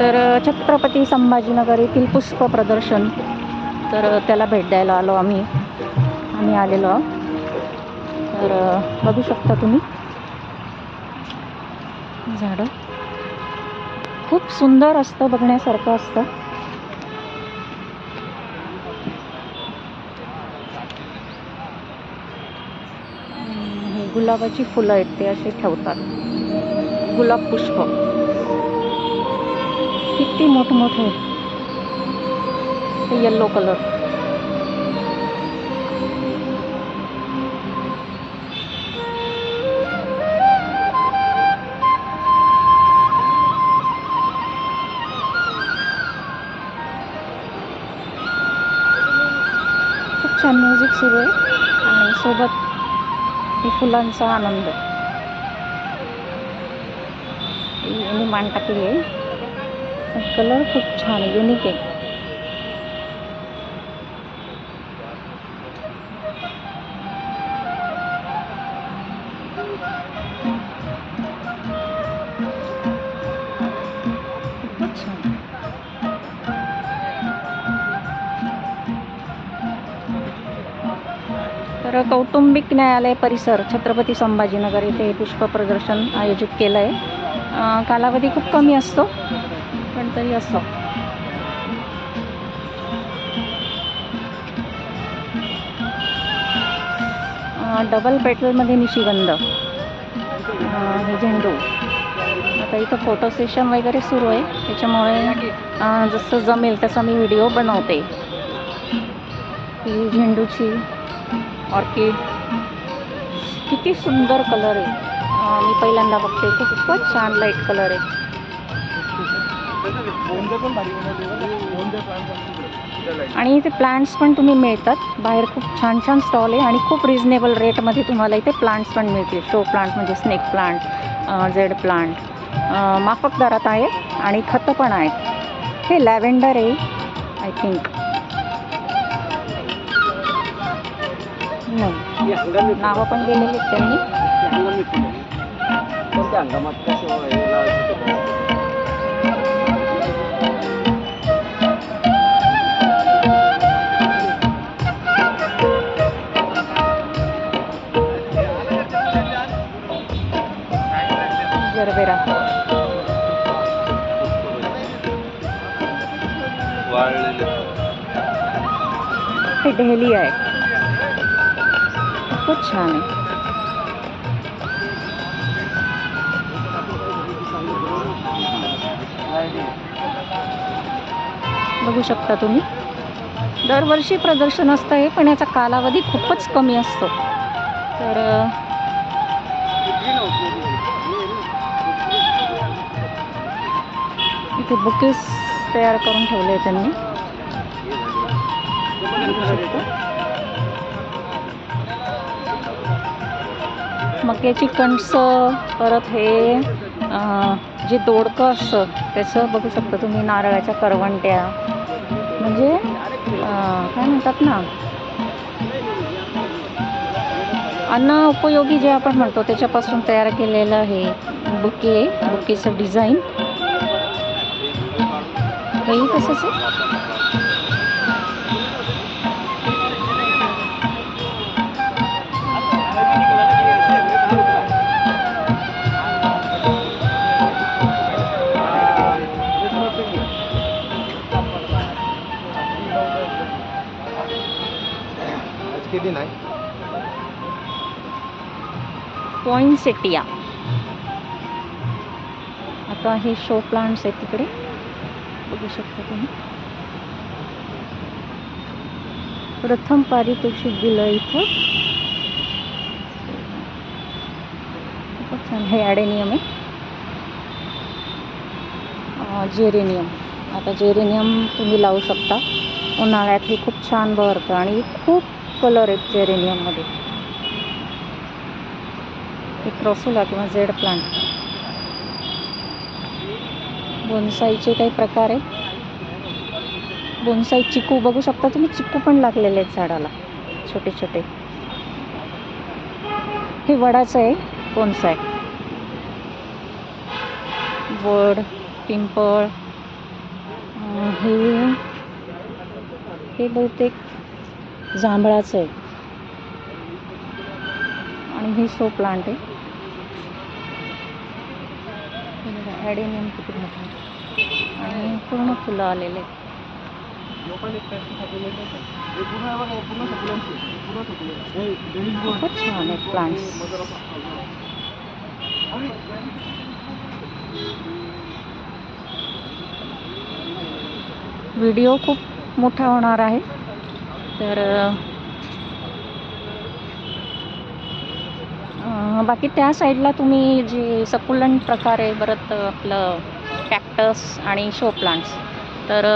तर छत्रपती संभाजीनगर येथील पुष्प प्रदर्शन. तर त्याला भेट द्यायला आलो आम्ही. आम्ही आलेलो आहोत. तर बघू शकता तुम्ही. झाडं. खूप सुंदर असतं बघण्यासारखं असतं. गुलाबाची फुलं आहेत ते असे ठेवतात. गुलाब पुष्प. किती मोठमोठे ते येल्लो कलर खूप छान म्युझिक सुरू आहे. आणि सोबत ही फुलांचा आनंद. यांनी मान टाकली आहे. कलर खूप छान युनिक आहे. तर कौटुंबिक न्यायालय परिसर छत्रपती संभाजीनगर येथे हे पुष्प प्रदर्शन आयोजित केलं आहे कालावधी खूप कमी असतो. तरी असतो अं, डबल पेट्रोलमध्ये निशिगंध हे झेंडू. आता इथं फोटो सेशन वगैरे सुरू आहे. त्याच्यामुळे जसं जमेल तसा मी व्हिडिओ बनवते. ही झेंडूची ऑर्किड किती सुंदर कलर आहे. मी पहिल्यांदा बघते. खूपच छान लाइट कलर आहे. आणि इथे प्लांट्स पण तुम्ही मिळतात. बाहेर खूप छान छान स्टॉल आहे आणि खूप रिजनेबल रेटमध्ये तुम्हाला इथे प्लांट्स पण मिळतील. शो प्लांट म्हणजे स्नेक प्लांट झेड प्लांट माफक दरात आहे आणि खतं पण आहेत. हे लॅव्हेंडर आहे आय थिंक नाही. नावं पण गेलेली त्यांनी. कोणत्या हंगामात हे डेहली आहे. खूप छान आहे. बघू शकता तुम्ही. दरवर्षी प्रदर्शन असतं हे पण याचा कालावधी खूपच कमी असतो. तर इथे बुकेस तयार करून ठेवले त्यांनी. मक्याची कणसं परत हे जे दोडकं असतं त्याचं बघू शकता तुम्ही नारळाच्या करवंट्या. म्हणजे काय म्हणतात ना? अन्न उपयोगी जे आपण म्हणतो त्याच्यापासून तयार केलेलं हे बुके बुकेचं डिझाईन. आहे आज किती नाही? पॉइंटसेटिया आता हे शो प्लांट्स आहेत तिकडे. बघू शकता तुम्ही. प्रथम पारितोषिक दिलं इथं. खूपच छान. हे ॲडेनियम आहे. जेरेनियम. आता जेरेनियम तुम्ही लावू शकता. उन्हाळ्यात हे खूप छान बहरतं आणि खूप कलर आहेत जेरेनियममध्ये. एक रसुला किंवा झेड प्लांट बोनसाईचे काही प्रकार आहेत बोनसाई चिकू बघू शकता तुम्ही? चिकू पण लागलेले आहेत झाडाला. छोटे छोटे हे वडाचं आहे बोनसाय वड पिंपळ हे हे बहुतेक जांभळाचं आहे. आणि हे सो प्लांट आहे हे बघा, ॲडेनियम किती मोठं आहे. आणि पूर्ण फुलं आलेले आहेत. खूपच छान आहेत प्लांट्स व्हिडिओ खूप मोठा होणार आहे. तर बाकी त्या साईडला तुम्ही जे सकुलंट प्रकार आहे परत आपलं कॅक्टस आणि शो प्लांट्स तर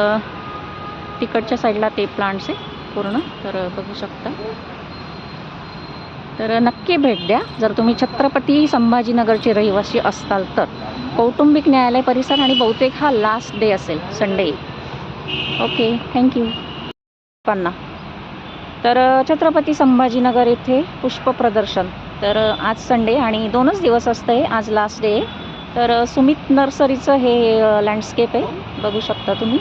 तिकडच्या साईडला ते प्लांट्स आहे पूर्ण तर बघू शकता. तर नक्की भेट द्या. जर तुम्ही छत्रपती संभाजीनगरचे रहिवासी असाल तर. कौटुंबिक न्यायालय परिसर आणि बहुतेक हा लास्ट डे असेल Sunday okay thank you Panna. तर छत्रपती संभाजीनगर येथे पुष्प प्रदर्शन. तर आज संडे आणि दोनच दिवस असतं आहे आज लास्ट डे तर सुमित नर्सरीचं हे लँडस्केप आहे. बघू शकता तुम्ही.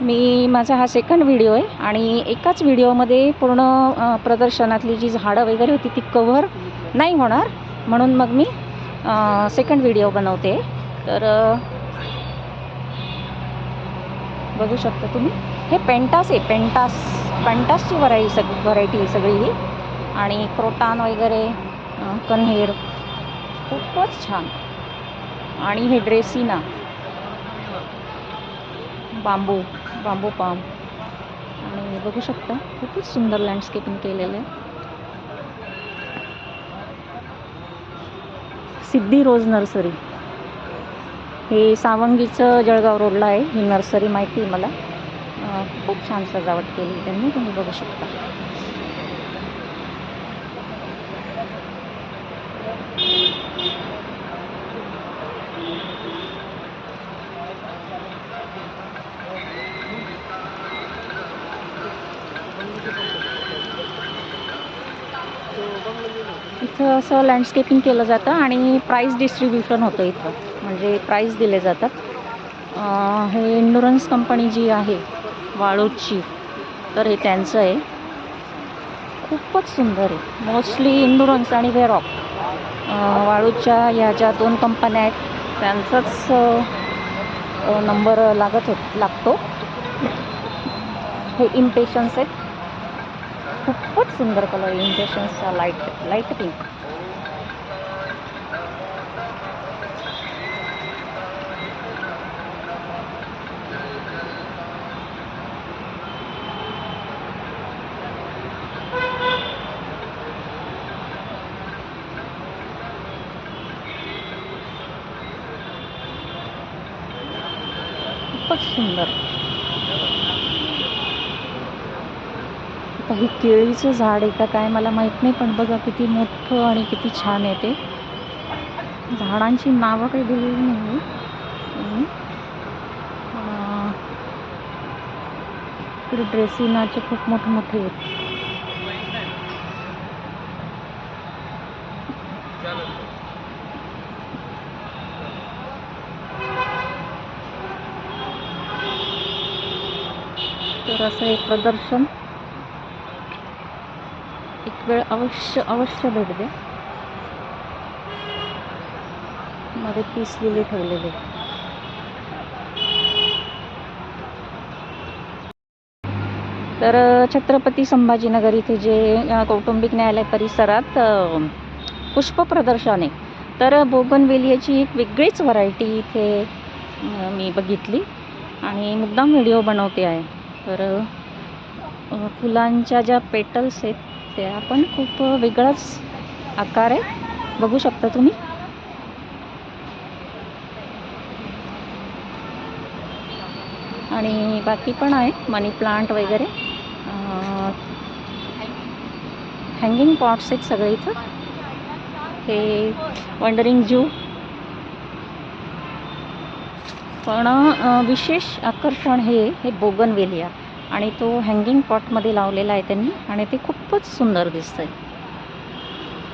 मी माझा हा सेकंड व्हिडिओ आहे आणि एकाच व्हिडिओमध्ये पूर्ण प्रदर्शनातली जी झाडं वगैरे होती ती कव्हर नाही होणार. म्हणून मग मी सेकंड व्हिडिओ बनवते. तर बघू शकता तुम्ही. हे पेंटास आहे. पेंटास पेंटासची व्हरायटी सग व्हरायटी आहे सगळी. ही आणि क्रोटान वगैरे कन्हेर. खूपच छान. आणि हे ड्रेसिना. बांबू बांबू पाम. आणि बघू शकता खूपच सुंदर लँडस्केपिंग केलेलं आहे. Siddhi rose nursery. हे सावंगीचं जळगाव रोडला आहे ही नर्सरी माहिती आहे मला. खूप छान सजावट केली त्यांनी तुम्ही बघू शकता इथं असं लँडस्केपिंग केलं जातं आणि प्राईज डिस्ट्रीब्युशन होतं इथं. म्हणजे प्राईज दिले जातात. हे इंडुरन्स कंपनी जी आहे वाळूची तर हे त्यांचं आहे. खूपच सुंदर आहे. मोस्टली इंडुरन्स आणि वेरॉक वाळूच्या या ज्या दोन कंपन्या आहेत त्यांचाच नंबर लागत होत लागतो. हे इम्पेशन्स आहेत. खूपच सुंदर कलर इम्पेशन्सचा लाइट लाइट पिंक खूपच सुंदर. आता हे केळीचं झाड आहे का काय मला माहीत नाही पण बघा किती मोठं आणि किती छान आहे ते. झाडांची नावं काही दिलेली नाही आहे इकडे ड्रेसिनाचे खूप मोठे मोठे आहेत. तर असं एक प्रदर्शन. एक वेळ अवश्य अवश्य भेट द्या मध्ये पिसलेले ठेवलेले. तर छत्रपती संभाजीनगर इथे जे कौटुंबिक न्यायालय परिसरात पुष्प प्रदर्शन. आहे तर बोगनवेलियाची एक वेगळीच व्हरायटी इथे मी बघितली. आणि मुद्दाम व्हिडिओ बनवते आहे. तर फुलांच्या ज्या पेटल्स आहेत त्या पण खूप वेगळाच आकार आहे बघू शकता तुम्ही. आणि बाकी पण आहे मनी प्लांट वगैरे. हँगिंग पॉट्स आहेत सगळे इथं. हे वंडरिंग जू पण विशेष आकर्षण हे हे बोगनवेलिया. आणि तो हँगिंग पॉटमध्ये लावलेला आहे त्यांनी आणि ते खूपच सुंदर दिसतं आहे